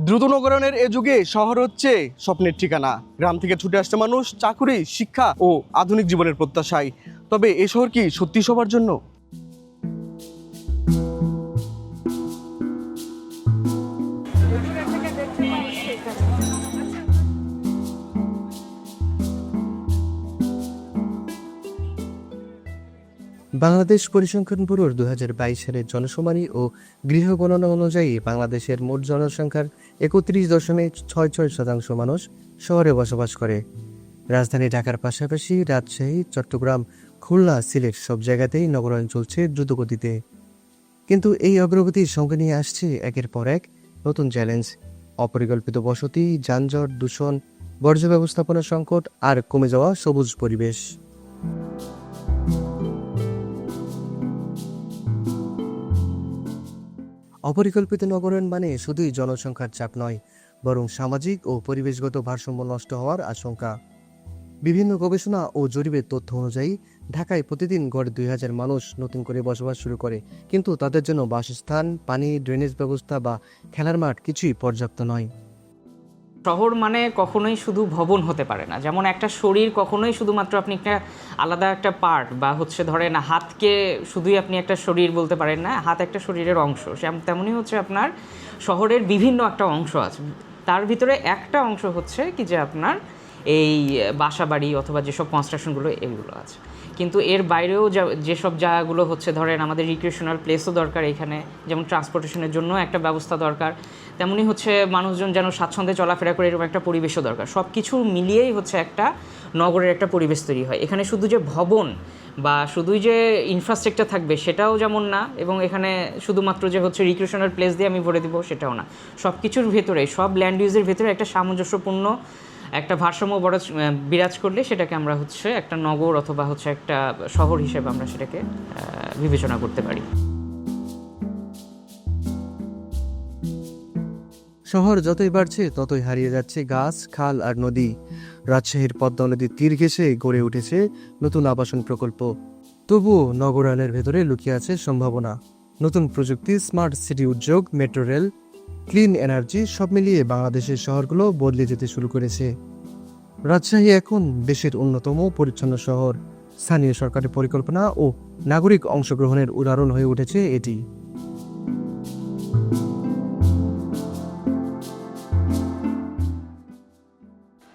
দ্রুত নগরায়নের এ যুগে শহর হচ্ছে স্বপ্নের ঠিকানা। গ্রাম থেকে ছুটে আসছে মানুষ চাকুরি, শিক্ষা ও আধুনিক জীবনের প্রত্যাশায়। তবে এ শহর কি সত্যি সবার জন্য? বাংলাদেশ পরিসংখ্যান ব্যুরোর দু হাজার সালের জনশুমারি ও গৃহ গণনা অনুযায়ী বাংলাদেশের মোট জনসংখ্যার একত্রিশ দশমিক ছয় ছয় শতাংশ মানুষ শহরে বসবাস করে। রাজধানী ঢাকার পাশাপাশি রাজশাহী, চট্টগ্রাম, খুলনা, সিলেট সব জায়গাতেই নগরায়ণ চলছে দ্রুতগতিতে। কিন্তু এই অগ্রগতির সঙ্গে নিয়ে আসছে একের পর এক নতুন চ্যালেঞ্জ। অপরিকল্পিত বসতি, যানজট, দূষণ, বর্জ্য ব্যবস্থাপনা সংকট আর কমে যাওয়া সবুজ পরিবেশ। অপরিকল্পিত নগরায়ণ মানে শুধুই জনসংখ্যার চাপ নয়, বরং সামাজিক ও পরিবেশগত ভারসাম্য নষ্ট হওয়ার আশঙ্কা। বিভিন্ন গবেষণা ও জরিপের তথ্য অনুযায়ী, ঢাকায় প্রতিদিন গড়ে দুই হাজার মানুষ নতুন করে বসবাস শুরু করে, কিন্তু তাদের জন্য বাসস্থান, পানি ড্রেনেজ ব্যবস্থা বা খেলার মাঠ কিছুই পর্যাপ্ত নয়। শহর মানে কখনোই শুধু ভবন হতে পারে না। যেমন একটা শরীর কখনোই শুধুমাত্র আপনি একটা আলাদা একটা পার্ট বা হচ্ছে ধরেন হাতকে শুধুই আপনি একটা শরীর বলতে পারেন না, হাত একটা শরীরের অংশ। তেমনই হচ্ছে আপনার শহরের বিভিন্ন একটা অংশ আছে। তার ভিতরে একটা অংশ হচ্ছে কি যে আপনার এই বাসা বাড়ি অথবা যেসব কনস্ট্রাকশনগুলো এগুলো আছে। কিন্তু এর বাইরেও যা- যেসব জায়গাগুলো হচ্ছে, ধরেন আমাদের রিক্রিয়েশনাল প্লেসও দরকার এখানে, যেমন ট্রান্সপোর্টেশনের জন্য একটা ব্যবস্থা দরকার, তেমনি হচ্ছে মানুষজন যেন স্বাচ্ছন্দ্যে চলাফেরা করে, এরকম একটা পরিবেশও দরকার। সব কিছু মিলিয়েই হচ্ছে একটা নগরের একটা পরিবেশ তৈরি হয়। এখানে শুধু যে ভবন বা শুধুই যে ইনফ্রাস্ট্রাকচার থাকবে, সেটাও যেমন না, এবং এখানে শুধুমাত্র যে হচ্ছে রিক্রিয়েশনাল প্লেস দিয়ে আমি ভরে দেবো, সেটাও না। সব কিছুর ভেতরে, সব ল্যান্ড ইউজের ভেতরে একটা সামঞ্জস্যপূর্ণ একটা ভারসাম্য বড় বিরাজ করলে সেটাকে আমরা হচ্ছে একটা নগর অথবা হচ্ছে একটা শহর হিসেবে আমরা সেটাকে বিবেচনা করতে পারি। শহর যতই বাড়ছে, ততই হারিয়ে যাচ্ছে গাছ, খাল আর নদী। রাজশাহীর পদ্মা নদীর তীর ঘেঁষে গড়ে উঠেছে নতুন আবাসন প্রকল্প। তবুও নগরায়নের ভেতরে লুকিয়ে আছে সম্ভাবনা। নতুন প্রযুক্তি স্মার্ট সিটি উদ্যোগ মেট্রো রেল ক্লিন এনার্জি সব মিলিয়ে বাংলাদেশের শহরগুলো বদলে যেতে শুরু করেছে। রাজশাহী এখন দেশের অন্যতম পরিচ্ছন্ন শহর। স্থানীয় সরকারের পরিকল্পনা ও নাগরিক অংশগ্রহণের উদাহরণ হয়ে উঠেছে এটি।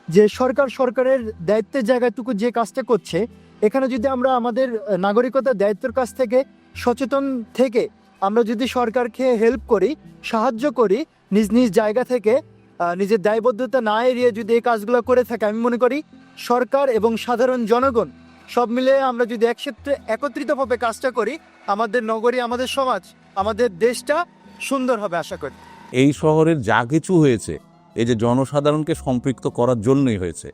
যে সরকার সরকারের দায়িত্বের জায়গাটুকু যে কাজটা করছে এখানে যদি আমরা আমাদের আহ, নাগরিকতার দায়িত্বের কাছ থেকে সচেতন থেকে আমরা যদি সরকারকে হেল্প করি, সাহায্য করি, নিজ নিজ জায়গা থেকে নিজের দায়বদ্ধতা না এড়িয়ে যদি এই কাজগুলো করে থাকে, আমি মনে করি সরকার এবং সাধারণ জনগণ সব মিলে আমরা যদি একসাথে একত্রিতভাবে কাজটা করি, আমাদের নগরী, আমাদের সমাজ, আমাদের দেশটা সুন্দর হবে আশা করি। এই শহরের যা কিছু হয়েছে, এই যে জনসাধারণকে সম্পৃক্ত করার জন্যই হয়েছে।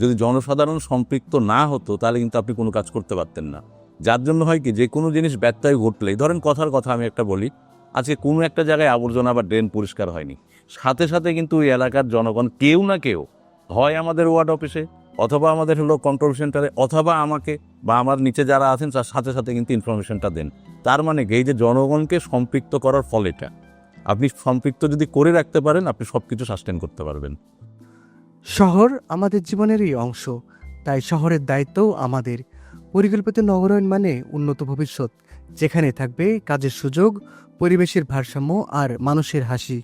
যদি জনসাধারণ সম্পৃক্ত না হতো, তাহলে কিন্তু আপনি কোনো কাজ করতে পারতেন না। যার জন্য হয় কি, যে কোনো জিনিস ব্যত্যয় ঘটলেই, ধরেন কথার কথা আমি একটা বলি, আজকে কোনো একটা জায়গায় আবর্জনা বা ড্রেন পরিষ্কার হয়নি। সাথে সাথে কিন্তু ওই এলাকার জনগণ কেউ না কেউ হয় আমাদের ওয়ার্ড অফিসে, অথবা আমাদের হলো কন্ট্রোল সেন্টারে অথবা আমাকে বা আমার নিচে যারা আছেন, তার সাথে সাথে কিন্তু ইনফরমেশনটা দেন। তার মানে এই যে জনগণকে সম্পৃক্ত করার ফল এটা। আপনি সম্পৃক্ত যদি করে রাখতে পারেন, আপনি সব কিছু সাস্টেন করতে পারবেন। শহর আমাদের জীবনেরই অংশ, তাই শহরের দায়িত্বও আমাদের। পরিকল্পিত নগরায়ণ মানে উন্নত ভবিষ্যৎ, যেখানে থাকবে কাজের সুযোগ, পরিবেশের ভারসাম্য আর মানুষের হাসি।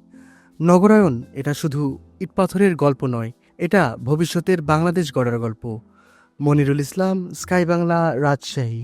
নগরায়ণ এটা শুধু ইটপাথরের গল্প নয়, এটা ভবিষ্যতের বাংলাদেশ গড়ার গল্প। মনিরুল ইসলাম, স্কাই বাংলা, রাজশাহী।